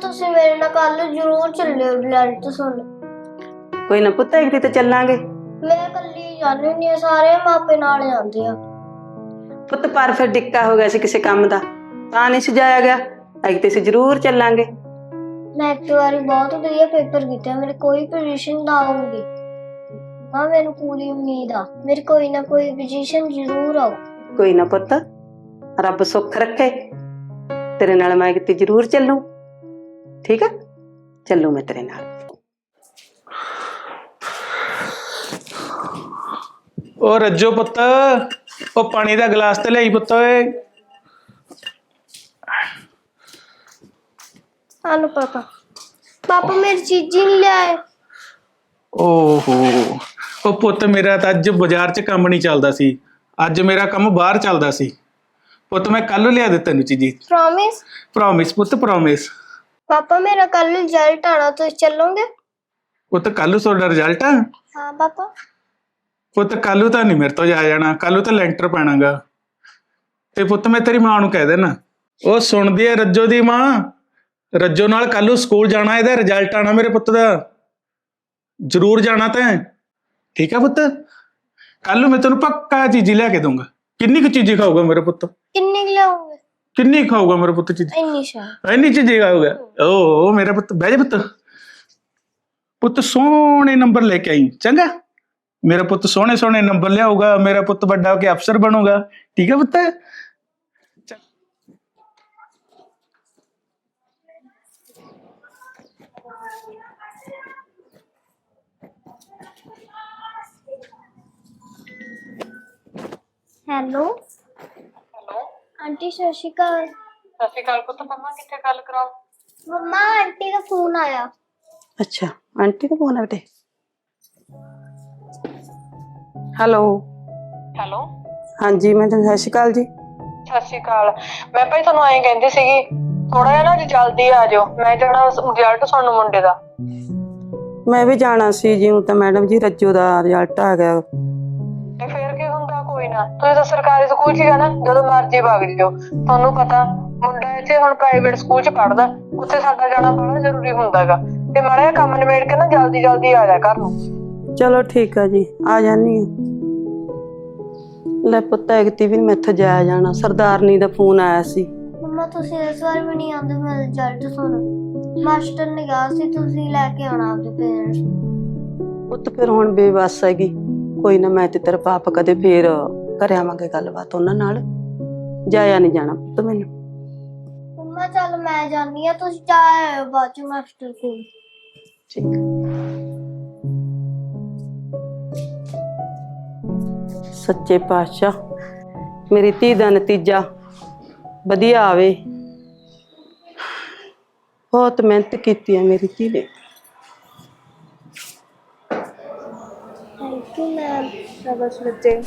ਤੁਸੀਂ ਮੇਰੇ ਨਾਲ ਕੱਲ ਜ਼ਰੂਰ ਚੱਲਿਓ ਰਿਜ਼ਲਟ ਸੁਣ। ਕੋਈ ਨਾ ਪੁੱਤ ਇੱਕ ਤੇ ਚੱਲਾਂਗੇ। ਮੈਂ ਇਕੱਲੀ ਜਾਂਦੀ ਹੁੰਦੀ ਹਾਂ ਸਾਰੇ ਮਾਪੇ ਨਾਲ ਜਾਂਦੇ ਆ। ਪੁੱਤ ਪਰ ਫਿਰ ਡਿੱਕਾ ਹੋ ਗਿਆ ਸੀ ਕਿਸੇ ਕੰਮ ਦਾ ਤਾਂ ਨਹੀਂ ਸਜਾਇਆ ਗਿਆ। ਇੱਕ ਤੇ ਅਸੀਂ ਜ਼ਰੂਰ ਚੱਲਾਂਗੇ। ਮੈਂ ਇੱਕ ਵਾਰੀ ਬਹੁਤ ਵਧੀਆ ਪੇਪਰ ਕੀਤੇ ਮੇਰੇ ਕੋਈ ਪੋਜੀਸ਼ਨ ਨਾ ਆਊਗੀ ਹਾਂ ਮੈਨੂੰ ਪੂਰੀ ਉਮੀਦ ਆ ਮੇਰੇ ਕੋਈ ਨਾ ਕੋਈ ਪੋਜੀਸ਼ਨ ਜ਼ਰੂਰ ਆਊ। ਕੋਈ ਨਾ ਪੁੱਤ ਰੱਬ ਸੁੱਖ ਰੱਖੇ। ਤੇਰੇ ਨਾਲ ਮੈਂ ਕਿਤੇ ਜ਼ਰੂਰ ਚੱਲੂ। ਠੀਕ ਆ? ਚੱਲੂ ਮੈਂ ਤੇਰੇ ਨਾਲ। ਉਹ ਰੱਜੋ ਪੁੱਤ ਉਹ ਪਾਣੀ ਦਾ ਗਲਾਸ ਤੇ ਲਈ ਪੁੱਤ ਓਏ। ਆਨੂੰ ਪਾਪਾ। ਪਾਪਾ ਮੇਰੀ ਚੀਜ਼ੀ ਨਹੀਂ ਲਿਆਏ। ਓਹੋ ਉਹ ਪੁੱਤ ਮੇਰਾ ਤਾਂ ਅੱਜ ਬਾਜ਼ਾਰ 'ਚ ਕੰਮ ਨਹੀਂ ਚੱਲਦਾ ਸੀ। ਅੱਜ ਮੇਰਾ ਕੰਮ ਬਾਹਰ ਚੱਲਦਾ ਸੀ। ਪੁੱਤ ਮੈਂ ਕੱਲ ਲਿਆ ਦਿੱਤਾ ਤੈਨੂੰ ਚੀਜ਼ੀ। ਪ੍ਰੋਮਿਸ ਪ੍ਰੋਮਿਸ ਪੁੱਤ ਪ੍ਰੋਮਿਸ ਪਾਪਾ ਮੇਰਾ ਕੱਲ ਰਿਜ਼ਲਟ ਆਣਾ ਤੁਸੀਂ ਚੱਲੋਗੇ? ਪੁੱਤ ਕੱਲ ਤੁਹਾਡਾ ਰਿਜ਼ਲਟ ਆ? ਹਾਂ ਪਾਪਾ। ਪੁੱਤ ਕੱਲੂ ਤਾਂ ਨਹੀਂ ਮੇਰੇ ਤੋਂ ਜਾ ਜਾਣਾ ਕੱਲੂ ਤਾਂ ਲੈਂਟਰ ਪੈਣਾਗਾ। ਤੇ ਪੁੱਤ ਮੈਂ ਤੇਰੀ ਮਾਂ ਨੂੰ ਕਹਿ ਦੇਣਾ। ਉਹ ਸੁਣਦੀ ਹੈ ਰੱਜੋ ਦੀ ਮਾਂ। ਰੱਜੋ ਨਾਲ ਕੱਲੂ ਸਕੂਲ ਜਾਣਾ ਇਹਦਾ ਰਿਜ਼ਲਟ ਆਣਾ ਮੇਰੇ ਪੁੱਤ ਦਾ। ਜ਼ਰੂਰ ਜਾਣਾ ਤੈਂ ਠੀਕ ਹੈ ਪੁੱਤ? ਕੱਲੂ ਮੈਂ ਤੈਨੂੰ ਪੱਕਾ ਚੀਜ਼ੀ ਲਿਆ ਕੇ ਦੂੰਗਾ ਕਿੰਨੀ ਕੁ ਚੀਜ਼ੀ ਖਾਊਗਾ ਮੇਰੇ ਪੁੱਤ? ਕਿੰਨੇ ਕੁ ਲਿਆਓਗੇ ਕਿੰਨੀ ਖਾਊਗਾ ਮੇਰੇ ਪੁੱਤ ਚੀਜ਼ੀ? ਇੰਨੀ ਸ਼ਾ ਇੰਨੀ ਚੀਜ਼ੀ ਖਾਊਗਾ ਓ ਮੇਰਾ ਪੁੱਤ ਬਹਿ ਜਾ ਪੁੱਤ। ਪੁੱਤ ਸੋਹਣੇ ਨੰਬਰ ਲੈ ਕੇ ਆਈ। ਚੰਗਾ। ਮੇਰਾ ਪੁੱਤ ਸੋਹਣੇ ਸੋਹਣੇ ਨੰਬਰ ਲਿਆਊਗਾ। ਮੇਰਾ ਪੁੱਤ ਵੱਡਾ ਹੋ ਕੇ ਅਫਸਰ ਬਣੂਗਾ। ਠੀਕ ਹੈ ਪੁੱਤ? Hello hello? ਆਂਟੀ ਸਤਿ ਸ਼੍ਰੀ ਅਕਾਲ। ਸਤਿ ਸ਼੍ਰੀ ਅਕਾਲ ਪੁੱਤ ਮੰਮਾ ਕਿੱਥੇ ਗੱਲ ਕਰਾਓ? ਮੰਮਾ ਆਂਟੀ ਦਾ ਫੋਨ ਆਇਆ। ਅੱਛਾ ਆਂਟੀ ਦਾ ਫੋਨ ਆ ਬੇਟੇ। ਹੈਲੋ। ਹੈਲੋ। ਹਾਂਜੀ ਮੈਂ ਤੁਹਾਨੂੰ ਸਤਿ ਸ਼੍ਰੀ ਅਕਾਲ ਜੀ। ਸਤਿ ਸ਼੍ਰੀ ਅਕਾਲ। ਮੈਂ ਭਾਈ ਤੁਹਾਨੂੰ ਐਂ ਕਹਿੰਦੀ ਸੀਗੀ ਥੋੜਾ ਜਿਹਾ ਨਾ ਅੱਜ ਜਲਦੀ ਆ ਜਾਓ ਮੈਂ ਜਾਣਾ ਰਿਜ਼ਲਟ ਸੁਣਨ ਮੁੰਡੇ ਦਾ। ਮੈਂ ਵੀ ਜਾਣਾ ਸੀ ਜਿਉਂ ਤਾਂ ਮੈਡਮ ਜੀ ਰੱਜੋ ਦਾ ਰਿਜ਼ਲਟ ਆ ਗਿਆ। ਨਾ। ਤੁਸੀਂ ਤਾਂ ਸਰਕਾਰੀ ਸਕੂਲ 'ਚ ਹੀ ਜਾਣਾ ਜਦੋਂ ਮਰਜ਼ੀ ਵਗ ਜਿਓ। ਤੁਹਾਨੂੰ ਪਤਾ ਮੁੰਡਾ ਇੱਥੇ ਹੁਣ ਪ੍ਰਾਈਵੇਟ ਸਕੂਲ 'ਚ ਪੜਦਾ ਉੱਥੇ ਸਾਡਾ ਜਾਣਾ ਬੜਾ ਜ਼ਰੂਰੀ ਹੁੰਦਾਗਾ। ਤੇ ਮਾੜਾ ਜਿਹਾ ਕੰਮ ਨਿਬੇੜ ਕੇ ਨਾ ਜਲਦੀ ਜਲਦੀ ਆ ਜਾ ਘਰ ਨੂੰ। ਚਲੋ ਠੀਕ ਆ ਜੀ ਆ ਜਾਨੀ ਆ। ਲੈ ਪੁੱਤ ਐਗਤੀ ਵੀ ਮੈਥੋਂ ਜਾਇਆ ਜਾਣਾ। ਸਰਦਾਰਨੀ ਦਾ ਫੋਨ ਆਇਆ ਸੀ। ਮੰਮਾ ਤੁਸੀਂ ਇਸ ਵਾਰ ਵੀ ਨਹੀਂ ਆਉਂਦੇ ਮੈਂ ਰਿਜ਼ਲਟ ਸੁਣ ਮਾਸਟਰ ਨੇ ਕਿਹਾ ਸੀ ਤੁਸੀਂ ਲੈ ਕੇ ਆਉਣਾ ਆਪਣੇ ਪੇਰੈਂਟਸ ਪੁੱਤ ਫਿਰ ਹੁਣ ਬੇਵਸ ਹੈਗੀ। ਕੋਈ ਨਾ ਮੈਂ ਤੇ ਤੇਰਾ ਪਾਪ ਕਦੇ ਫੇਰ ਕਰ ਆਵਾਂਗੇ ਗੱਲਬਾਤ ਉਹਨਾਂ ਨਾਲ। ਜਾਇਆ ਨਹੀਂ ਜਾਣਾ ਪੁੱਤ ਮੈਨੂੰ। ਮੰਮਾ ਚੱਲ ਮੈਂ ਜਾਣੀ ਆ ਤੁਸੀਂ ਜਾ ਆਇਓ ਬਾਅਦ ਚ ਮਾਸਟਰ ਕੋਲ। ਠੀਕ। ਸੱਚੇ ਪਾਤਸ਼ਾਹ ਮੇਰੀ ਧੀ ਦਾ ਨਤੀਜਾ ਵਧੀਆ ਆਵੇ। ਬਹੁਤ ਮਿਹਨਤ ਕੀਤੀ ਹੈ ਮੇਰੀ ਧੀ ਨੇ। ਥੈਂਕ ਯੂ ਮੈਮ ਸ਼ਾਬਾਸ਼ ਬੱਚੇ।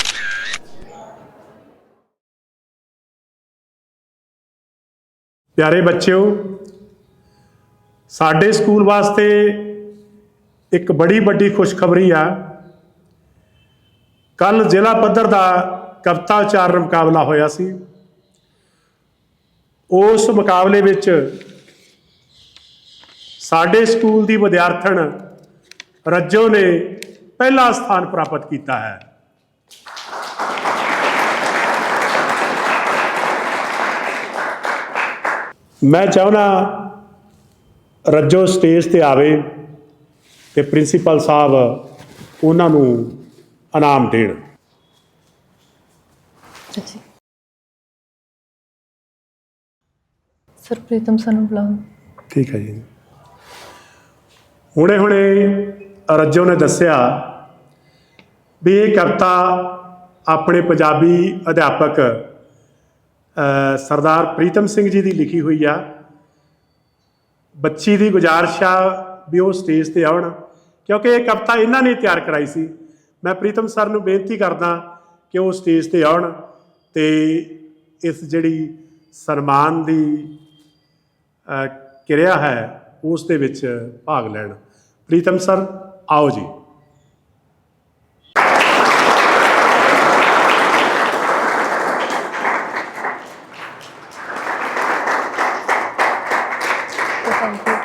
ਪਿਆਰੇ ਬੱਚਿਓ, ਸਾਡੇ ਸਕੂਲ ਵਾਸਤੇ ਇੱਕ ਬੜੀ ਵੱਡੀ ਖੁਸ਼ਖਬਰੀ ਆ। ਕੱਲ ਜ਼ਿਲ੍ਹਾ ਪੱਧਰ ਦਾ ਕਵਿਤਾ ਉਚਾਰਨ ਮੁਕਾਬਲਾ ਹੋਇਆ ਸੀ। ਉਸ ਮੁਕਾਬਲੇ ਵਿੱਚ ਸਾਡੇ ਸਕੂਲ ਦੀ ਵਿਦਿਆਰਥਣ ਰੱਜੋ ਨੇ ਪਹਿਲਾ ਸਥਾਨ ਪ੍ਰਾਪਤ ਕੀਤਾ ਹੈ। ਮੈਂ ਚਾਹੁੰਦਾ ਰੱਜੋ ਸਟੇਜ ਤੇ ਆਵੇ ਤੇ ਪ੍ਰਿੰਸੀਪਲ ਸਾਹਿਬ ਉਹਨਾਂ ਨੂੰ ਇਨਾਮ ਦੇਣ। ਸਰ ਪ੍ਰੀਤਮ ਸਾਨੂੰ ਬੁਲਾਓ। ਠੀਕ ਹੈ ਜੀ। ਹੁਣੇ ਹੁਣੇ ਰੱਜੋ ਨੇ ਦੱਸਿਆ ਵੀ ਇਹ ਕਵਿਤਾ ਆਪਣੇ ਪੰਜਾਬੀ ਅਧਿਆਪਕ ਸਰਦਾਰ ਪ੍ਰੀਤਮ ਸਿੰਘ ਜੀ ਦੀ ਲਿਖੀ ਹੋਈ ਆ। ਬੱਚੀ ਦੀ ਗੁਜ਼ਾਰਿਸ਼ ਆ ਵੀ ਉਹ ਸਟੇਜ ਤੇ ਆਉਣ, ਕਿਉਂਕਿ ਇਹ ਕਵਿਤਾ ਇਹਨਾਂ ਨੇ ਤਿਆਰ ਕਰਾਈ ਸੀ। ਮੈਂ ਪ੍ਰੀਤਮ ਸਰ ਨੂੰ ਬੇਨਤੀ ਕਰਦਾ ਕਿ ਉਹ ਸਟੇਜ ਤੇ ਆਉਣ ਤੇ ਇਸ ਜਿਹੜੀ ਸਨਮਾਨ ਦੀ ਕਿਰਿਆ ਹੈ, ਉਸ ਦੇ ਵਿੱਚ ਭਾਗ ਲੈਣ। ਪ੍ਰੀਤਮ ਸਰ, ਆਓ ਜੀ ਥੈਂਕ ਯੂ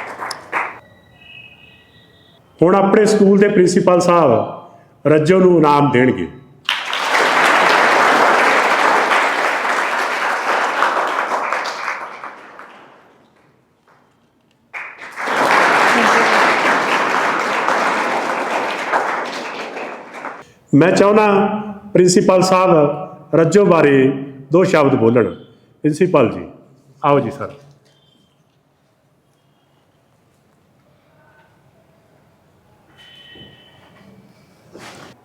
ਹੁਣ ਆਪਣੇ ਸਕੂਲ ਦੇ ਪ੍ਰਿੰਸੀਪਲ ਸਾਹਿਬ ਰੱਜੋ ਨੂੰ ਇਨਾਮ ਦੇਣਗੇ। ਮੈਂ ਚਾਹੁੰਦਾ ਪ੍ਰਿੰਸੀਪਲ ਸਾਹਿਬ ਰੱਜੋ ਬਾਰੇ ਦੋ ਸ਼ਬਦ ਬੋਲਣ। ਪ੍ਰਿੰਸੀਪਲ ਜੀ, ਆਓ ਜੀ ਸਰ।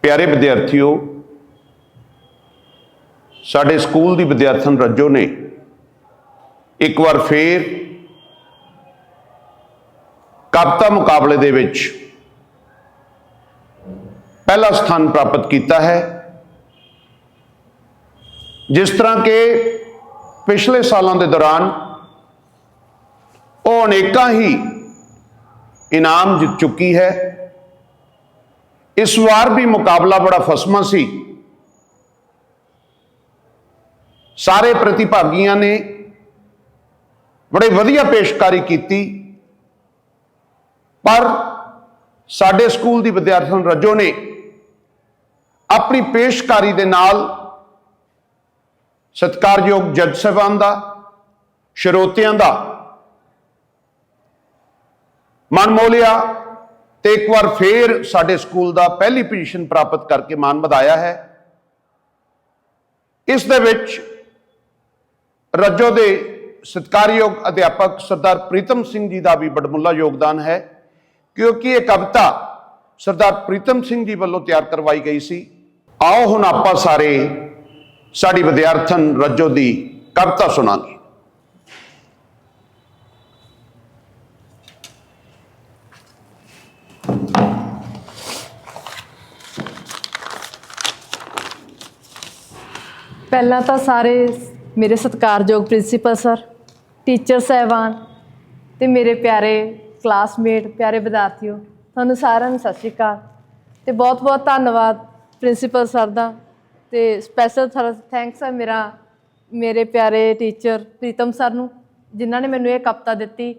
ਪਿਆਰੇ ਵਿਦਿਆਰਥੀਓ, ਸਾਡੇ ਸਕੂਲ ਦੀ ਵਿਦਿਆਰਥਣ ਰੱਜੋ ਨੇ ਇੱਕ ਵਾਰ ਫੇਰ ਕਵਿਤਾ ਮੁਕਾਬਲੇ ਦੇ ਵਿੱਚ ਪਹਿਲਾ ਸਥਾਨ ਪ੍ਰਾਪਤ ਕੀਤਾ ਹੈ, ਜਿਸ ਤਰ੍ਹਾਂ ਕਿ ਪਿਛਲੇ ਸਾਲਾਂ ਦੇ ਦੌਰਾਨ ਉਹ ਅਨੇਕਾਂ ਹੀ ਇਨਾਮ ਜਿੱਤ ਚੁੱਕੀ ਹੈ। ਇਸ ਵਾਰ ਵੀ ਮੁਕਾਬਲਾ ਬੜਾ ਫਸਮਾ ਸੀ। ਸਾਰੇ ਪ੍ਰਤੀਭਾਗੀਆਂ ਨੇ ਬੜੇ ਵਧੀਆ ਪੇਸ਼ਕਾਰੀ ਕੀਤੀ। ਪਰ ਸਾਡੇ ਸਕੂਲ ਦੀ ਵਿਦਿਆਰਥਣ ਰੱਜੋ ਨੇ ਆਪਣੀ ਪੇਸ਼ਕਾਰੀ ਦੇ ਨਾਲ ਸਤਿਕਾਰਯੋਗ ਜੱਜ ਸਾਹਿਬਾਨ ਦਾ, ਸ਼ਰੋਤਿਆਂ ਦਾ ਮਨਮੋਲਿਆ ਤੇ ਇੱਕ ਵਾਰ ਫੇਰ ਸਾਡੇ ਸਕੂਲ ਦਾ ਪਹਿਲੀ ਪੋਜੀਸ਼ਨ ਪ੍ਰਾਪਤ ਕਰਕੇ ਮਾਨ ਵਧਾਇਆ ਹੈ। ਇਸ ਦੇ ਵਿੱਚ ਰੱਜੋ ਦੇ ਸਤਿਕਾਰਯੋਗ ਅਧਿਆਪਕ ਸਰਦਾਰ ਪ੍ਰੀਤਮ ਸਿੰਘ ਜੀ ਦਾ ਵੀ ਬੜਮੁੱਲਾ ਯੋਗਦਾਨ ਹੈ, ਕਿਉਂਕਿ ਇਹ ਕਵਿਤਾ ਸਰਦਾਰ ਪ੍ਰੀਤਮ ਸਿੰਘ ਜੀ ਵੱਲੋਂ ਤਿਆਰ ਕਰਵਾਈ ਗਈ ਸੀ। ਆਓ ਹੁਣ ਆਪਾਂ ਸਾਰੇ ਸਾਡੀ ਵਿਦਿਆਰਥਣ ਰੱਜੋ ਦੀ ਕਵਿਤਾ ਸੁਣਾਂਗੇ। ਪਹਿਲਾਂ ਤਾਂ ਸਾਰੇ ਮੇਰੇ ਸਤਿਕਾਰਯੋਗ ਪ੍ਰਿੰਸੀਪਲ ਸਰ, ਟੀਚਰ ਸਹਿਬਾਨ ਤੇ ਮੇਰੇ ਪਿਆਰੇ ਕਲਾਸਮੇਟ, ਪਿਆਰੇ ਵਿਦਿਆਰਥੀਓ, ਤੁਹਾਨੂੰ ਸਾਰਿਆਂ ਨੂੰ ਸਤਿ ਸ਼੍ਰੀ ਅਕਾਲ ਤੇ ਬਹੁਤ-ਬਹੁਤ ਧੰਨਵਾਦ ਪ੍ਰਿੰਸੀਪਲ ਸਰ ਦਾ ਤੇ ਸਪੈਸ਼ਲ ਥੈਂਕਸ ਹੈ ਮੇਰਾ, ਮੇਰੇ ਪਿਆਰੇ ਟੀਚਰ ਪ੍ਰੀਤਮ ਸਰ ਨੂੰ, ਜਿਨ੍ਹਾਂ ਨੇ ਮੈਨੂੰ ਇਹ ਕਵਿਤਾ ਦਿੱਤੀ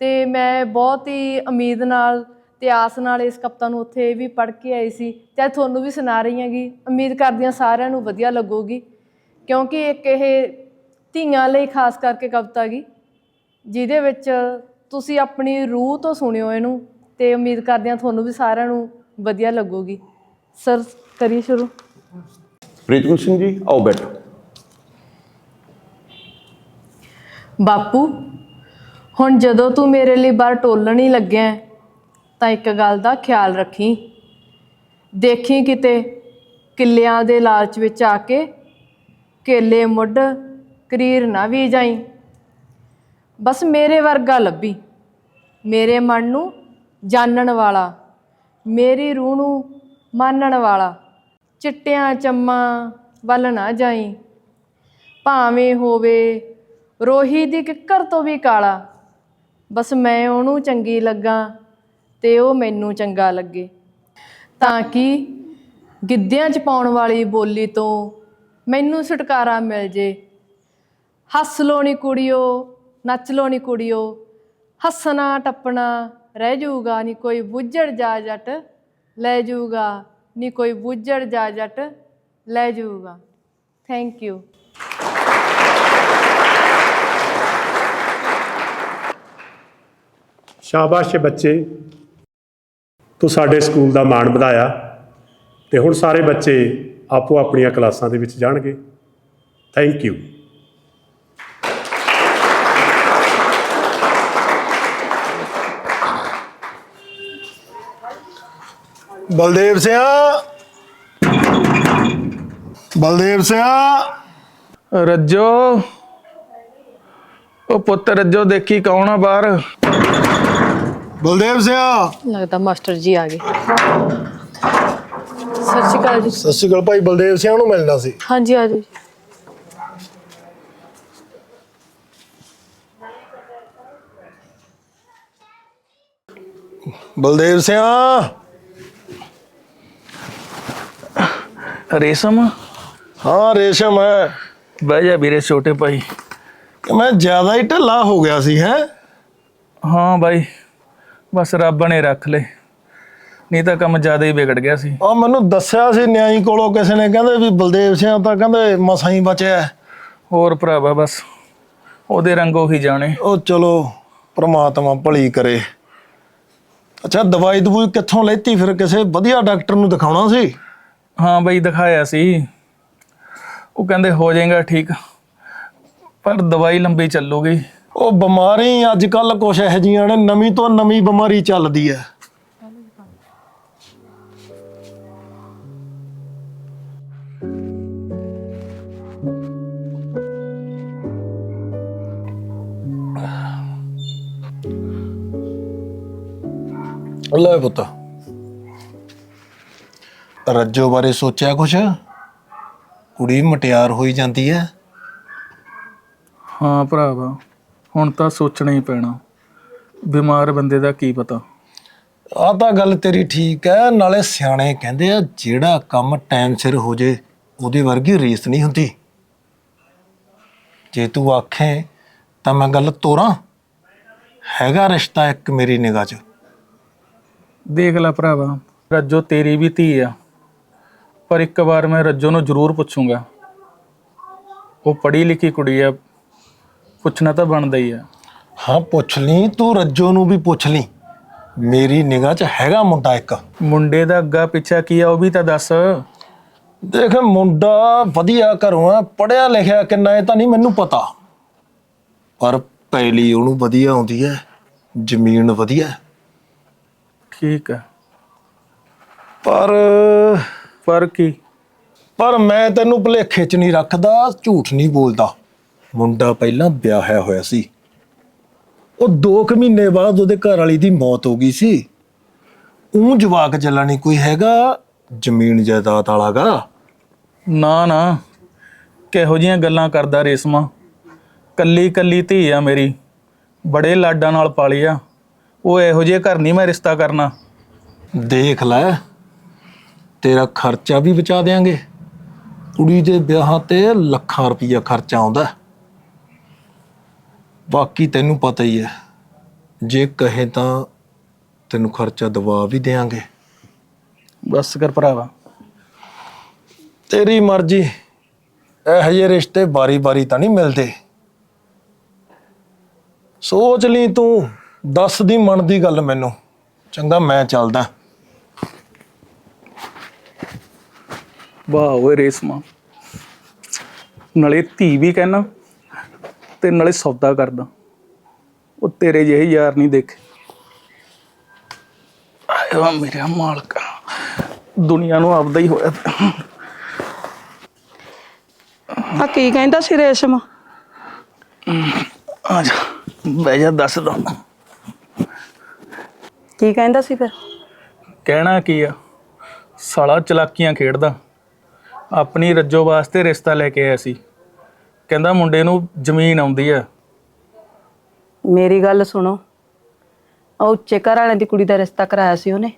ਤੇ ਮੈਂ ਬਹੁਤ ਹੀ ਉਮੀਦ ਨਾਲ ਤੇ ਆਸ ਨਾਲ ਇਸ ਕਵਿਤਾ ਨੂੰ ਉੱਥੇ ਵੀ ਪੜ੍ਹ ਕੇ ਆਈ ਸੀ ਤੇ ਤੁਹਾਨੂੰ ਵੀ ਸੁਣਾ ਰਹੀ ਹਾਂਗੀ, ਉਮੀਦ ਕਰਦੀ ਹਾਂ ਸਾਰਿਆਂ ਨੂੰ ਵਧੀਆ ਲੱਗੂਗੀ। ਕਿਉਂਕਿ ਇੱਕ ਇਹ ਧੀਆਂ ਲਈ ਖਾਸ ਕਰਕੇ ਕਵਿਤਾ ਗੀ ਜਿਹਦੇ ਵਿੱਚ ਤੁਸੀਂ ਆਪਣੀ ਰੂਹ ਤੋਂ ਸੁਣਿਓ ਇਹਨੂੰ ਤੇ ਉਮੀਦ ਕਰਦੇ ਹਾਂ ਤੁਹਾਨੂੰ ਵੀ ਸਾਰਿਆਂ ਨੂੰ ਵਧੀਆ ਲੱਗੂਗੀ। ਸਰ ਕਰੀਏ ਸ਼ੁਰੂ। ਪ੍ਰੀਤਮ ਸਿੰਘ ਜੀ ਆਓ ਬੈਠੋ। ਬਾਪੂ ਹੁਣ ਜਦੋਂ ਤੂੰ ਮੇਰੇ ਲਈ ਬਾਹਰ ਟੋਲਣ ਹੀ ਲੱਗਿਆ ਤਾਂ ਇੱਕ ਗੱਲ ਦਾ ਖਿਆਲ ਰੱਖੀ। ਦੇਖੀ ਕਿਤੇ ਕਿੱਲਿਆਂ ਦੇ ਲਾਲਚ ਵਿੱਚ ਆ ਕੇ ਕੇਲੇ, ਮੁੱਢ, ਕਰੀਰ ਨਾ ਵੀ ਜਾਈ। ਬਸ ਮੇਰੇ ਵਰਗਾ ਲੱਭੀ। ਮੇਰੇ ਮਨ ਨੂੰ ਜਾਣਨ ਵਾਲਾ, ਮੇਰੀ ਰੂਹ ਨੂੰ ਮਾਨਣ ਵਾਲਾ, ਚਿੱਟਿਆਂ ਚੰਮਾਂ ਵੱਲ ਨਾ ਜਾਈ। ਭਾਵੇਂ ਹੋਵੇ ਰੋਹੀ ਦੀ ਕਿੱਕਰ ਤੋਂ ਵੀ ਕਾਲਾ, ਬਸ ਮੈਂ ਉਹਨੂੰ ਚੰਗੀ ਲੱਗਾ ਤੇ ਉਹ ਮੈਨੂੰ ਚੰਗਾ ਲੱਗੇ। ਤਾਂ ਕਿ ਗਿੱਧਿਆਂ 'ਚ ਪਾਉਣ ਵਾਲੀ ਬੋਲੀ ਤੋਂ ਮੈਨੂੰ ਛੁਟਕਾਰਾ ਮਿਲ ਜੇ। ਹੱਸ ਲੋ ਨੀ ਕੁੜੀਓ, ਨੱਚ ਲੋ ਨੀ ਕੁੜੀਓ, ਹੱਸਣਾ ਟੱਪਣਾ ਰਹਿ ਜਾਊਗਾ ਨਹੀਂ ਕੋਈ ਬੁੱਝੜ ਜਾ ਜੱਟ, ਲੈ ਜਾਊਗਾ ਨਹੀਂ ਕੋਈ ਬੁੱਝੜ ਜਾ ਜੱਟ, ਲੈ ਜਾਊਗਾ ਥੈਂਕ ਯੂ ਸ਼ਾਬਾਸ਼ ਬੱਚੇ। ਤੂੰ ਸਾਡੇ ਸਕੂਲ ਦਾ ਮਾਣ ਵਧਾਇਆ ਤੇ ਹੁਣ ਸਾਰੇ ਬੱਚੇ ਆਪੋ ਆਪਣੀਆਂ ਕਲਾਸਾਂ ਦੇ ਵਿੱਚ ਜਾਣਗੇ। ਥੈਂਕ ਯੂ ਬਲਦੇਵ ਸਿਆ। ਬਲਦੇਵ ਸਿਆ। ਰੱਜੋ। ਉਹ ਪੁੱਤ ਰੱਜੋ ਦੇਖੀ ਕੌਣ ਆ ਬਾਹਰ। ਬਲਦੇਵ ਸਿਆ। ਲੱਗਦਾ ਮਾਸਟਰ ਜੀ ਆ ਗਏ। ਸਤਿ ਸ਼੍ਰੀ ਅਕਾਲ ਜੀ। ਸਤਿ ਸ਼੍ਰੀ ਅਕਾਲ ਭਾਈ ਬਲਦੇਵ ਸਿਆ ਨੂੰ ਮਿਲਣਾ ਸੀ। ਹਾਂਜੀ ਆ ਜਾਓ ਜੀ। ਬਲਦੇਵ ਸਿਆ। ਰੇਸ਼ਮ? ਹਾਂ ਰੇਸ਼ਮ ਹੈ। ਬਹਿ ਜਾ ਵੀਰੇ ਛੋਟੇ ਭਾਈ। ਕਿ ਮੈਂ ਜ਼ਿਆਦਾ ਹੀ ਢਿੱਲਾ ਹੋ ਗਿਆ ਸੀ ਹੈ? ਹਾਂ ਬਾਈ ਬਸ ਰੱਬ ਨੇ ਰੱਖ ਲੇ ਨਹੀਂ ਤਾਂ ਕੰਮ ਜ਼ਿਆਦਾ ਹੀ ਵਿਗੜ ਗਿਆ ਸੀ। ਆ ਮੈਨੂੰ ਦੱਸਿਆ ਸੀ ਨਿਆਈ ਕੋਲੋਂ ਕਿਸੇ ਨੇ ਕਹਿੰਦੇ ਵੀ ਬਲਦੇਵ ਸਿੰਘ ਤਾਂ ਕਹਿੰਦੇ ਮਸਾਂ ਹੀ ਬਚਿਆ। ਹੋਰ ਭਰਾਵਾ ਬਸ ਉਹਦੇ ਰੰਗ ਉਹੀ ਜਾਣੇ। ਉਹ ਚਲੋ ਪ੍ਰਮਾਤਮਾ ਭਲੀ ਕਰੇ। ਅੱਛਾ ਦਵਾਈ ਦਵੂਈ ਕਿੱਥੋਂ ਲੈਤੀ? ਫਿਰ ਕਿਸੇ ਵਧੀਆ ਡਾਕਟਰ ਨੂੰ ਦਿਖਾਉਣਾ ਸੀ? ਹਾਂ ਬਾਈ ਦਿਖਾਇਆ ਸੀ। ਉਹ ਕਹਿੰਦੇ ਹੋ ਜਾਏਗਾ ਠੀਕ ਪਰ ਦਵਾਈ ਲੰਬੀ ਚੱਲੂਗੀ। ਉਹ ਬਿਮਾਰੀ ਅੱਜ ਕੱਲ ਕੁਛ ਇਹੋ ਜਿਹੀਆਂ ਨੇ ਨਵੀਂ ਤੋਂ ਨਵੀਂ ਬਿਮਾਰੀ ਚੱਲਦੀ ਹੈ। ਲੈ ਪੁੱਤ। ਰੱਜੋ ਬਾਰੇ ਸੋਚਿਆ ਕੁਛ? ਕੁੜੀ ਮਟਿਆਰ ਹੋਈ ਜਾਂਦੀ ਹੈ ਹਾਂ ਭਰਾਵਾ ਹੁਣ ਤਾਂ ਸੋਚਣਾ ਹੀ ਪੈਣਾ। ਬਿਮਾਰ ਬੰਦੇ ਦਾ ਕੀ ਪਤਾ। ਆ ਤਾਂ ਗੱਲ ਤੇਰੀ ਠੀਕ ਹੈ ਨਾਲੇ ਸਿਆਣੇ ਕਹਿੰਦੇ ਆ ਜਿਹੜਾ ਕੰਮ ਟਾਈਮ ਸਿਰ ਹੋ ਜੇ ਉਹਦੀ ਵਰਗੀ ਰੀਸ ਨਹੀਂ ਹੁੰਦੀ। ਜੇ ਤੂੰ ਆਖੇ ਤਾਂ ਮੈਂ ਗੱਲ ਤੋਰਾਂ। ਹੈਗਾ ਰਿਸ਼ਤਾ ਇੱਕ ਮੇਰੀ ਨਿਗਾਹ 'ਚ। ਦੇਖ ਲੈ ਭਰਾਵਾ। ਰੱਜੋ ਤੇਰੀ ਵੀ ਧੀ ਆ। ਪਰ ਇੱਕ ਵਾਰ ਮੈਂ ਰੱਜੋ ਨੂੰ ਜ਼ਰੂਰ ਪੁੱਛੂੰਗਾ। ਉਹ ਪੜ੍ਹੀ ਲਿਖੀ ਕੁੜੀ ਆ। ਪੁੱਛਣਾ ਤਾਂ ਬਣਦਾ ਹੀ ਆ। ਹਾਂ ਪੁੱਛ ਲਈ। ਤੂੰ ਰੱਜੋ ਨੂੰ ਵੀ ਪੁੱਛ ਲਈ। ਮੇਰੀ ਨਿਗਾਹ 'ਚ ਹੈਗਾ ਮੁੰਡਾ ਇੱਕ। ਮੁੰਡੇ ਦਾ ਅੱਗਾ ਪਿੱਛਾ ਕੀ ਆ ਉਹ ਵੀ ਤਾਂ ਦੱਸ। ਦੇਖ ਮੁੰਡਾ ਵਧੀਆ ਘਰੋਂ ਆ। ਪੜਿਆ ਲਿਖਿਆ ਕਿੰਨਾ ਇਹ ਤਾਂ ਨਹੀਂ ਮੈਨੂੰ ਪਤਾ। ਪਰ ਪਹਿਲੀ ਉਹਨੂੰ ਵਧੀਆ ਆਉਂਦੀ ਹੈ। ਜ਼ਮੀਨ ਵਧੀਆ। ਹੈ। ਠੀਕ ਆ ਪਰ ਪਰ ਕੀ? ਪਰ ਮੈਂ ਤੈਨੂੰ ਭੁਲੇਖੇ 'ਚ ਨਹੀਂ ਰੱਖਦਾ ਝੂਠ ਨਹੀਂ ਬੋਲਦਾ। ਮੁੰਡਾ ਪਹਿਲਾਂ ਵਿਆਹਿਆ ਹੋਇਆ ਸੀ। ਉਹ 2 ਕੁ ਮਹੀਨੇ ਬਾਅਦ ਉਹਦੇ ਘਰ ਵਾਲੀ ਦੀ ਮੌਤ ਹੋ ਗਈ ਸੀ। ਉਹ ਜਵਾਕ ਚੱਲਾ ਨਹੀਂ ਕੋਈ ਹੈਗਾ ਜ਼ਮੀਨ ਜਾਇਦਾਦ ਵਾਲਾਗਾ। ਨਾ ਨਾ। ਕਿਹੋ ਜੀਆਂ ਗੱਲਾਂ ਕਰਦਾ ਰੇਸਮਾ। ਕੱਲੀ ਕੱਲੀ ਧੀ ਆ ਮੇਰੀ। ਬੜੇ ਲਾਡਾਂ ਨਾਲ ਪਾਲੀ ਆ। ਉਹ ਇਹੋ ਜਿਹੇ ਘਰ ਨਹੀਂ ਮੈਂ ਰਿਸ਼ਤਾ ਕਰਨਾ। ਦੇਖ ਲੈ ਤੇਰਾ ਖਰਚਾ ਵੀ ਬਚਾ ਦੇਾਂਗੇ ਕੁੜੀ ਦੇ ਵਿਆਹਾਂ ਤੇ ਲੱਖਾਂ ਰੁਪਈਆ ਖਰਚਾ ਆਉਂਦਾ। ਬਾਕੀ ਤੈਨੂੰ ਪਤਾ ਹੀ ਹੈ ਜੇ ਕਹੇ ਤਾਂ ਤੈਨੂੰ ਖਰਚਾ ਦਵਾ ਵੀ ਦੇਾਂਗੇ ਬਸ ਕਰ ਭਰਾਵਾ। ਤੇਰੀ ਮਰਜ਼ੀ ਇਹੋ ਜਿਹੇ ਰਿਸ਼ਤੇ ਬਾਰੀ-ਬਾਰੀ ਤਾਂ ਨਹੀਂ ਮਿਲਦੇ। ਸੋਚ ਲਈ ਤੂੰ। ਦੱਸ ਦੀ ਮਨ ਦੀ ਗੱਲ ਮੈਨੂੰ। ਚੰਗਾ ਮੈਂ ਚੱਲਦਾ। ਵਾਹ ਓਏ ਰੇਸਮਾ। ਨਾਲੇ ਧੀ ਵੀ ਕਹਿਣਾ ਤੇ ਨਾਲੇ ਸੌਦਾ ਕਰਦਾ। ਉਹ ਤੇਰੇ ਜਿਹੇ ਯਾਰ ਨਹੀਂ ਦੇਖੇ। ਆਇਆ ਮੇਰਾ ਮਾਲਕਾ। ਦੁਨੀਆ ਨੂੰ ਆਪਦਾ ਹੀ ਹੋਇਆ। ਪਿਆ। ਆ ਕੀ ਕਹਿੰਦਾ ਸੀ ਰੇਸ਼ਮ? ਆ ਜਾ ਬਹਿ ਜਾ ਦੱਸ ਦੋ। ਕੀ ਕਹਿੰਦਾ ਸੀ ਫਿਰ? ਕਹਿਣਾ ਕੀ ਆ? ਸਾਲਾ ਚਲਾਕੀਆਂ ਖੇਡਦਾ। ਆਪਣੀ ਰੱਜੋ ਵਾਸਤੇ ਰਿਸ਼ਤਾ ਲੈ ਕੇ ਆਇਆ ਸੀ। ਕਹਿੰਦਾ ਮੁੰਡੇ ਨੂੰ ਜ਼ਮੀਨ ਆਉਂਦੀ ਆ। ਮੇਰੀ ਗੱਲ ਸੁਣੋ। ਉਹ ਉੱਚੇ ਘਰ ਵਾਲਿਆਂ ਦੀ ਕੁੜੀ ਦਾ ਰਿਸ਼ਤਾ ਕਰਾਇਆ ਸੀ ਉਹਨੇ।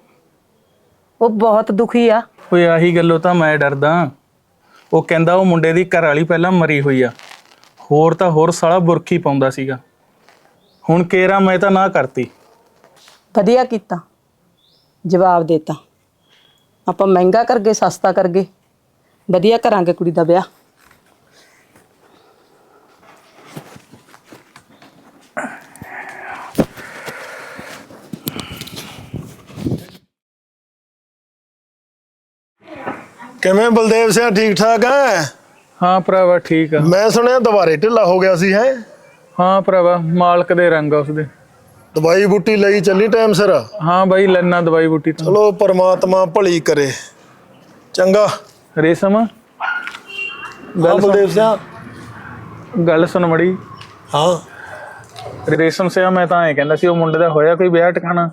ਉਹ ਬਹੁਤ ਦੁਖੀ ਆ। ਓਏ ਆਹੀ ਗੱਲੋਂ ਤਾਂ ਮੈਂ ਡਰਦਾ। ਉਹ ਕਹਿੰਦਾ ਉਹ ਮੁੰਡੇ ਦੀ ਘਰ ਵਾਲੀ ਪਹਿਲਾਂ ਮਰੀ ਹੋਈ ਆ। ਹੋਰ ਤਾਂ ਹੋਰ ਸਾਲਾ ਬੁਰਖੀ ਪਾਉਂਦਾ ਸੀਗਾ। ਹੁਣ ਕੇਰਾ ਮੈਂ ਤਾਂ ਨਾ ਕਰਤੀ। ਵਧੀਆ ਕੀਤਾ। ਜਵਾਬ ਦੇਤਾ। ਆਪਾਂ ਮਹਿੰਗਾ ਕਰਗੇ ਸਸਤਾ ਕਰਗੇ। ਵਧੀਆ ਕਰਾਂਗੇ ਕੁੜੀ ਦਾ ਵਿਆਹ। ਕਿਵੇਂ ਬਲਦੇਵ ਸਿੰਘ ਠੀਕ ਠਾਕ ਹੈ? ਹਾਂ ਭਰਾਵਾ ਠੀਕ ਆ। ਮੈਂ ਸੁਣਿਆ ਦੁਬਾਰੇ ਢਿੱਲਾ ਹੋ ਗਿਆ ਸੀ ਹੈ? ਹਾਂ ਭਰਾਵਾ ਮਾਲਕ ਦੇ ਰੰਗ ਆ ਉਸਦੇ। ਦਵਾਈ ਬੂਟੀ ਲਈ ਚੱਲੀ ਟਾਈਮ ਸਿਰ? ਹਾਂ ਬਾਈ ਲੈਣਾ ਦਵਾਈ ਬੂਟੀ ਤੋਂ। ਚਲੋ ਪਰਮਾਤਮਾ ਭਲੀ ਕਰੇ। ਚੰਗਾ। ਰੇਸ਼ਮ? ਬਲਦੇਵ ਸਿੰਘ ਗੱਲ ਸੁਣ ਮੜੀ। ਹਾਂ। ਰੇਸ਼ਮ ਸਿਆ ਮੈਂ ਤਾਂ ਐ ਕਹਿੰਦਾ ਸੀ ਉਹ ਮੁੰਡੇ ਦਾ ਹੋਇਆ ਕੋਈ ਵਿਆਹ ਟਿਕਾਣਾ?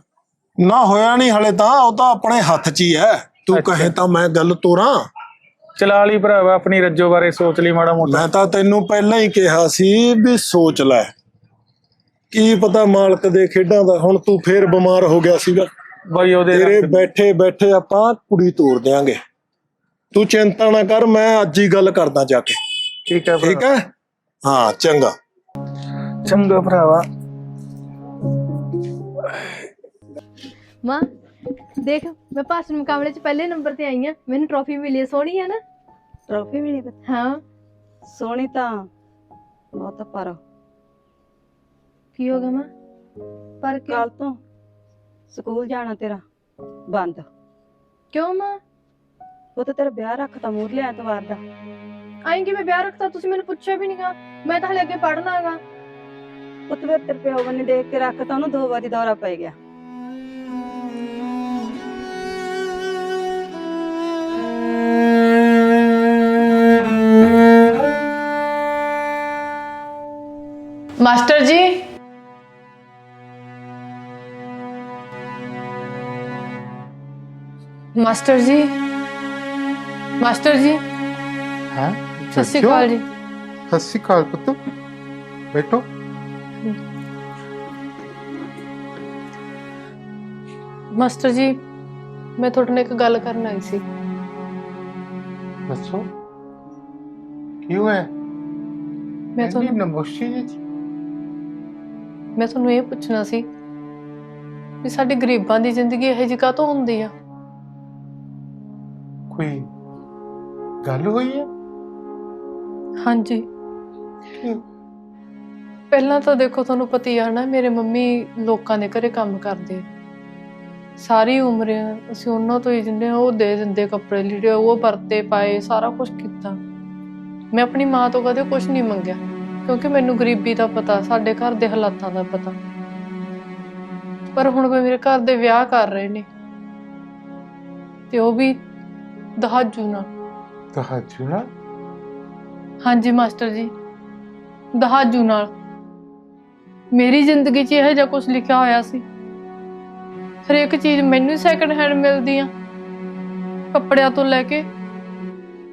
ਨਾ ਹੋਇਆ ਨਹੀਂ ਹਲੇ ਤਾਂ ਉਹ ਤਾਂ ਆਪਣੇ ਹੱਥ 'ਚ ਹੀ ਹੈ। ਤੂੰ ਕਹੇ ਤਾਂ ਮੈਂ ਗੱਲ ਤੋਰਾਂ। ਚਲਾ ਲਈ ਭਰਾਵਾ ਆਪਣੀ ਰੱਜੋ ਬਾਰੇ ਸੋਚ ਲਈ ਮਾੜਾ ਮੋਟਾ। ਮੈਂ ਤਾਂ ਤੈਨੂੰ ਪਹਿਲਾਂ ਹੀ ਕਿਹਾ ਸੀ ਵੀ ਸੋਚ ਲੈ। ਕੀ ਪਤਾ ਮਾਲਕ ਦੇ ਖੇਡਾਂ ਦਾ ਹੁਣ ਤੂੰ ਫੇਰ ਬਿਮਾਰ ਹੋ ਗਿਆ ਸੀਗਾ। ਬਾਈ ਉਹਦੇ ਤੇਰੇ ਬੈਠੇ ਬੈਠੇ ਆਪਾਂ ਕੁੜੀ ਤੋੜ ਦਿਆਂਗੇ। ਤੂੰ ਚਿੰਤਾ ਨਾ ਕਰ ਮੈਂ ਅੱਜ ਹੀ ਗੱਲ ਕਰਦਾ ਜਾ ਕੇ। ਠੀਕ ਹੈ ਠੀਕ ਹੈ? ਹਾਂ ਚੰਗਾ। ਚੰਗਾ ਭਰਾਵਾ। ਮਾਂ ਦੇਖ ਮੈਂ ਭਾਸ਼ਣ ਮੁਕਾਬਲੇ 'ਚ ਪਹਿਲੇ ਨੰਬਰ ਤੇ ਆਈ ਆ। ਮੈਨੂੰ ਟਰੋਫੀ ਮਿਲੀ ਹੈ ਸੋਹਣੀ ਹੈ ਨਾ? ਟਰੋਫੀ ਮਿਲੀ ਤੇ? ਹਾਂ। ਸੋਹਣੀ ਤਾਂ ਬਹੁਤ ਪਰ। ਕੀ ਹੋ ਗਿਆ ਮਾਂ? ਪਰ ਕਿਉਂ? ਕੱਲ ਤੋਂ ਸਕੂਲ ਜਾਣਾ ਤੇਰਾ ਬੰਦ। ਕਿਉਂ ਮਾਂ? ਉਹ ਤਾਂ ਤੇਰਾ ਵਿਆਹ ਰੱਖਤਾ ਮੂਰਲੇ ਐਤਵਾਰ ਦਾ। ਆਈ ਕਿ ਮੈਂ ਵਿਆਹ ਰੱਖਤਾ? ਤੁਸੀਂ ਮੈਨੂੰ ਪੁੱਛਿਆ ਵੀ ਨਹੀਂਗਾ ਮੈਂ ਤਾਂ ਹਲੇ ਅੱਗੇ ਪੜ੍ਹਨਾ ਹੈਗਾ। ਉਹ ਤੇ ਫਿਰ ਤੇਰੇ ਪਿਓ ਨੇ ਦੇਖ ਕੇ ਰੱਖਤਾ ਉਹਨੂੰ ਦੋ ਵਾਰੀ ਦੌਰਾ ਪੈ ਗਿਆ। ਮਾਸਟਰ ਜੀ ਮਾਸਟਰ ਜੀ? ਮਾਸਟਰ ਜੀ? ਹਾਂ? ਸਤਿ ਸ਼੍ਰੀ ਅਕਾਲ ਜੀ। ਸਤਿ ਸ਼੍ਰੀ ਅਕਾਲ ਪੁੱਤ। ਬੈਠੋ। ਮਾਸਟਰ ਜੀ ਮੈਂ ਤੁਹਾਡੇ ਨਾਲ ਇੱਕ ਗੱਲ ਕਰਨ ਆਈ ਸੀ। ਦੱਸੋ। ਕੀ ਹੋਇਆ ਮੈਂ ਤੁਹਾਨੂੰ ਨਮੋਸ਼ੀ ਜੀ। ਮੈਂ ਤੁਹਾਨੂੰ ਇਹ ਪੁੱਛਣਾ ਸੀ ਵੀ ਸਾਡੇ ਗਰੀਬਾਂ ਦੀ ਜ਼ਿੰਦਗੀ ਇਹੋ ਜਿਹੀ ਕਾਹਤੋਂ ਹੁੰਦੀ ਆ? ਕੋਈ ਗੱਲ ਹੋਈ ਹੈ? ਹਾਂਜੀ। ਪਹਿਲਾਂ ਤਾਂ ਦੇਖੋ ਤੁਹਾਨੂੰ ਪਤਾ ਹੀ ਆ ਨਾ ਮੇਰੇ ਮੰਮੀ ਲੋਕਾਂ ਦੇ ਘਰੇ ਕੰਮ ਕਰਦੇ। ਸਾਰੀ ਉਮਰ ਅਸੀਂ ਉਹਨਾਂ ਤੋਂ ਹੀ ਜਿੰਨੇ ਉਹ ਦੇ ਦਿੰਦੇ ਕੱਪੜੇ ਲੀੜੇ ਉਹ ਵਰਤੇ ਪਾਏ ਸਾਰਾ ਕੁਝ ਕੀਤਾ। ਮੈਂ ਆਪਣੀ ਮਾਂ ਤੋਂ ਕਦੇ ਕੁਝ ਨਹੀਂ ਮੰਗਿਆ ਕਿਉਂਕਿ ਮੈਨੂੰ ਗਰੀਬੀ ਦਾ ਪਤਾ ਸਾਡੇ ਘਰ ਦੇ ਹਾਲਾਤਾਂ ਦਾ ਪਤਾ। ਪਰ ਹੁਣ ਕੋਈ ਮੇਰੇ ਘਰ ਦੇ ਵਿਆਹ ਕਰ ਰਹੇ ਨੇ। ਤੇ ਉਹ ਵੀ ਦਹਾਜੂ ਨਾਲ ਤਹਾਜੂ ਹਾਂਜੀ ਮਾਸਟਰ ਜੀ। ਦਹਾਜੂ ਨਾਲ ਮੇਰੀ ਜ਼ਿੰਦਗੀ 'ਚ ਇਹੋ ਜਿਹਾ ਕੁਝ ਲਿਖਿਆ ਹੋਇਆ ਸੀ। ਹਰੇਕ ਚੀਜ਼ ਮੈਨੂੰ ਸੈਕੰਡ ਹੈਂਡ ਮਿਲਦੀ ਆ। ਕੱਪੜਿਆਂ ਤੋਂ ਲੈ ਕੇ।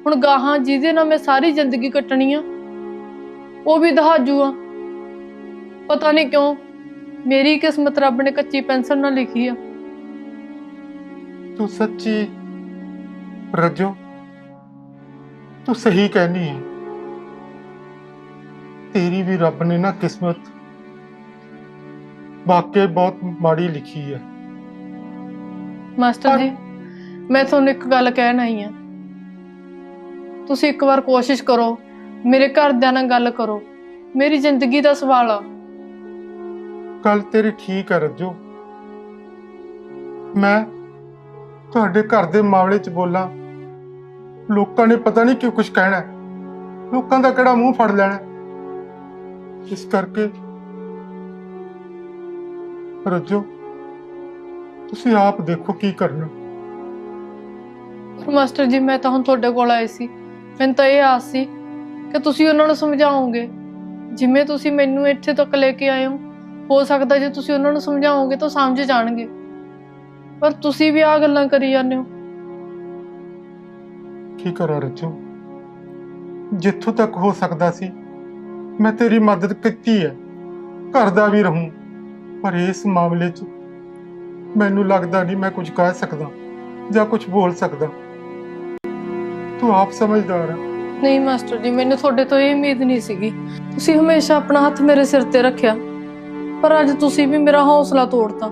ਹੁਣ ਗਾਹਾਂ ਜਿਹਦੇ ਨਾਲ ਮੈਂ ਸਾਰੀ ਜ਼ਿੰਦਗੀ ਕੱਟਣੀ ਆ ਉਹ ਵੀ ਦਹਾਜੂ ਆ। ਪਤਾ ਨਹੀਂ ਕਿਉਂ ਮੇਰੀ ਕਿਸਮਤ ਰੱਬ ਨੇ ਕੱਚੀ ਪੈਨਸਲ ਨਾਲ ਲਿਖੀ ਆ। ਤੂੰ ਸੱਚੀ ਰਜੋ ਤੂੰ ਸਹੀ ਕਹਿਨੀ ਹੈ ਤੇਰੀ ਵੀ ਰੱਬ ਨੇ ਨਾ ਕਿਸਮਤ ਵਾਕਈ ਬਹੁਤ ਮਾੜੀ ਲਿਖੀ ਹੈ ਮਾਸਟਰ ਜੀ ਮੈਂ ਤੁਹਾਨੂੰ ਇੱਕ ਗੱਲ ਕਹਿਣ ਆਈ ਆ। ਤੁਸੀਂ ਇੱਕ ਵਾਰ ਕੋਸ਼ਿਸ਼ ਕਰੋ ਮੇਰੇ ਘਰਦਿਆਂ ਨਾਲ ਗੱਲ ਕਰੋ ਮੇਰੀ ਜ਼ਿੰਦਗੀ ਦਾ ਸਵਾਲ ਆ। ਗੱਲ ਤੇਰੀ ਠੀਕ ਹੈ ਰੱਜੋ। ਮੈਂ ਤੁਹਾਡੇ ਘਰ ਦੇ ਮਾਮਲੇ 'ਚ ਬੋਲਾਂ। ਲੋਕਾਂ ਨੇ ਪਤਾ ਨਹੀਂ ਕਿਉਂ ਕੁਝ ਕਹਿਣਾ ਲੋਕਾਂ ਦਾ ਕਿਹੜਾ ਮੂੰਹ ਫੜ ਲੈਣਾ ਇਸ ਕਰਕੇ ਰੱਜੋ, ਤੁਸੀਂ ਆਪ ਦੇਖੋ ਕੀ ਕਰਨਾ। ਮਾਸਟਰ ਜੀ, ਮੈਂ ਤਾਂ ਹੁਣ ਤੁਹਾਡੇ ਕੋਲ ਆਈ ਸੀ। ਮੈਨੂੰ ਤਾਂ ਇਹ ਆਸ ਸੀ ਕਿ ਤੁਸੀਂ ਉਹਨਾਂ ਨੂੰ ਸਮਝਾਓਗੇ। ਜਿਵੇਂ ਤੁਸੀਂ ਮੈਨੂੰ ਇੱਥੇ ਤੱਕ ਲੈ ਕੇ ਆਏ ਹੋ ਹੋ ਸਕਦਾ ਜੇ ਤੁਸੀਂ ਉਹਨਾਂ ਨੂੰ ਸਮਝਾਓਗੇ ਤਾਂ ਸਮਝ ਜਾਣਗੇ। ਪਰ ਤੁਸੀਂ ਵੀ ਆ ਗੱਲਾਂ ਕਰੀ ਜਾਂਦੇ ਹੋ। ਕੀ ਕਰਾਂ ਰੱਜੋ? ਜਿੱਥੋਂ ਤੱਕ ਹੋ ਸਕਦਾ ਸੀ ਮੈਂ ਤੇਰੀ ਮਦਦ ਕੀਤੀ ਹੈ। ਘਰ ਦਾ ਵੀ ਰਹੂੰ ਪਰ ਇਸ ਮਾਮਲੇ 'ਚ ਮੈਨੂੰ ਲੱਗਦਾ ਨਹੀਂ ਮੈਂ ਕੁਝ ਕਹਿ ਸਕਦਾ ਜਾਂ ਕੁਝ ਬੋਲ ਸਕਦਾ। ਤੂੰ ਆਪ ਸਮਝਦਾਰ ਹੈ। ਨਹੀਂ ਮਾਸਟਰ ਜੀ ਮੈਨੂੰ ਤੁਹਾਡੇ ਤੋਂ ਇਹ ਉਮੀਦ ਨਹੀਂ ਸੀਗੀ। ਤੁਸੀਂ ਹਮੇਸ਼ਾ ਆਪਣਾ ਹੱਥ ਮੇਰੇ ਸਿਰ ਤੇ ਰੱਖਿਆ ਪਰ ਅੱਜ ਤੁਸੀਂ ਵੀ ਮੇਰਾ ਹੌਸਲਾ ਤੋੜਤਾ।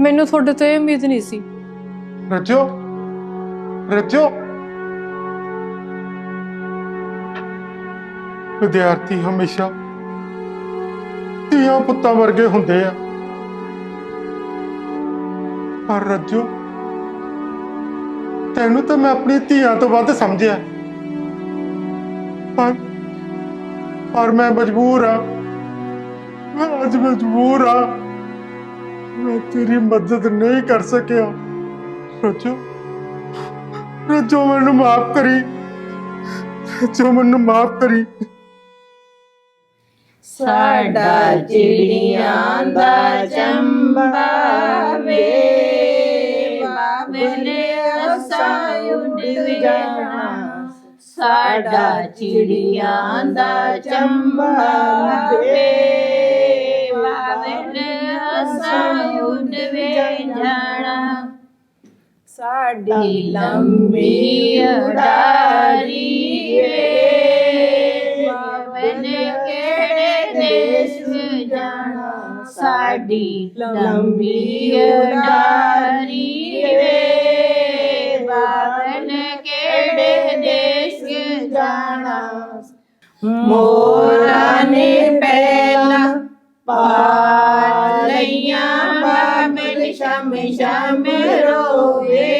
ਮੈਨੂੰ ਤੁਹਾਡੇ ਤੋਂ ਇਹ ਉਮੀਦ ਨਹੀਂ ਸੀ। ਰੱਜੋ ਰੱਜੋ। ਵਿਦਿਆਰਥੀ ਹਮੇਸ਼ਾ ਧੀਆਂ ਪੁੱਤਾਂ ਵਰਗੇ ਹੁੰਦੇ ਆ। ਪਰ ਰੱਜੋ, ਤੈਨੂੰ ਤਾਂ ਮੈਂ ਆਪਣੀ ਧੀਆਂ ਤੋਂ ਵੱਧ ਸਮਝਿਆ। ਪਰ ਪਰ ਮੈਂ ਮਜਬੂਰ ਆ। ਮੈਂ ਅੱਜ ਮਜਬੂਰ ਆ। ਮੈਂ ਤੇਰੀ ਮਦਦ ਨਹੀਂ ਕਰ ਸਕਿਆ। ਰੱਜੋ ਰੱਜੋ ਮੈਨੂੰ ਮਾਫ ਕਰੀ। ਰੱਜੋ ਮੈਨੂੰ ਮਾਫ ਕਰੀ। ਸਾਡਾ ਚਿੜੀਆਂ ਦਾ ਚੰਬਾ ਵੇ ਬਾਬੇ ਨੇ ਅਸਾਂ ਉੱਡ ਜਾਣਾ। ਸਾਡਾ ਚਿੜੀਆਂ ਦਾ ਚੰਬਾ ਵੇ ਬਾਬੇ ਅਸਾਂ ਉੱਡ ਵੇ ਜਾਣਾ। ਸਾਡੀ ਲੰਬੀ ਉਡਾਰੀ ਵੇ ਸਾਡੀ ਲੰਬੀ ਉਡਾਰੀ ਵੇ ਬਾਬਨ ਕਿਹੜੇ ਦੇਸ਼ ਜਾਣਾ? ਮੋਰਾਂ ਨੇ ਪਹਿਲਾਂ ਪਾ ਲਈਆਂ ਬਾਬਲ ਸ਼ਮ ਸ਼ਮ ਰੋਵੇ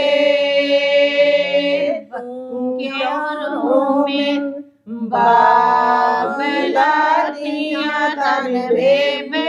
ਤੂੰ ਕਿਉਂ ਰੋਵੇਂ? ਬਾਬਲਾ ਦੀਆਂ ਤਨ ਵੇ ਬਰਾਏ